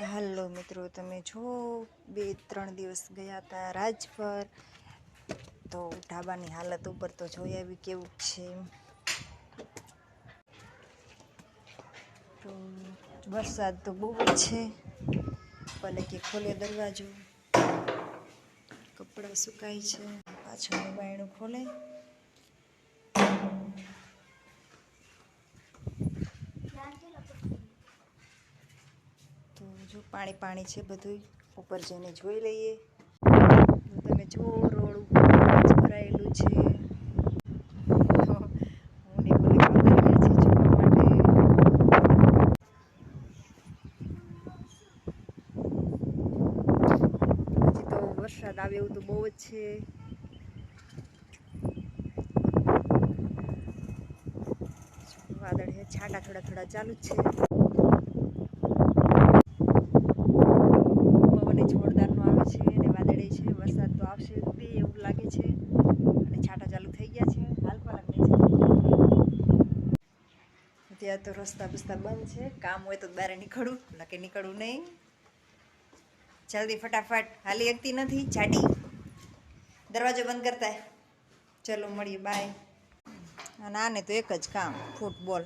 હાલો મિત્રો, તમે જો બે ત્રણ દિવસ ગયા હતા રાજપર, તો ઢાબાની હાલત ઉપર તો જોઈ આવી કેવું છે તો વરસાદ તો બહુ જ છે, ભલે કે ખોલે દરવાજો, કપડાં સુકાય છે પાછળનું બાયણું ખોલે. જો પાણી પાણી છે બધું ઉપર જઈને જોઈ લઈએ. તમે જો રોડ ઉપર ભરાયેલું છે. વરસાદ આવે એવું તો બહુ જ છે. વાદળ છે છાંટા થોડા થોડા ચાલુ જ છે પવને જોરદારનો આવે છે અને વાદળે છે વરસાદ તો આવશે તે એવું લાગે છે અને છાંટા ચાલુ થઈ ગયા છે હાલ પણ લાગે છે ત્યાં તો રસ્તા બસ્તા બંધ છે. કામ હોય તો બહાર નીકળવું નકે નીકળવું નહીં. જલ્દી ફટાફટ, હાલી શકતી નથી. જાડી. દરવાજો બંધ કરતા. ચલો મળીએ, બાય. અને આને તો એક જ કામ, ફૂટબોલ.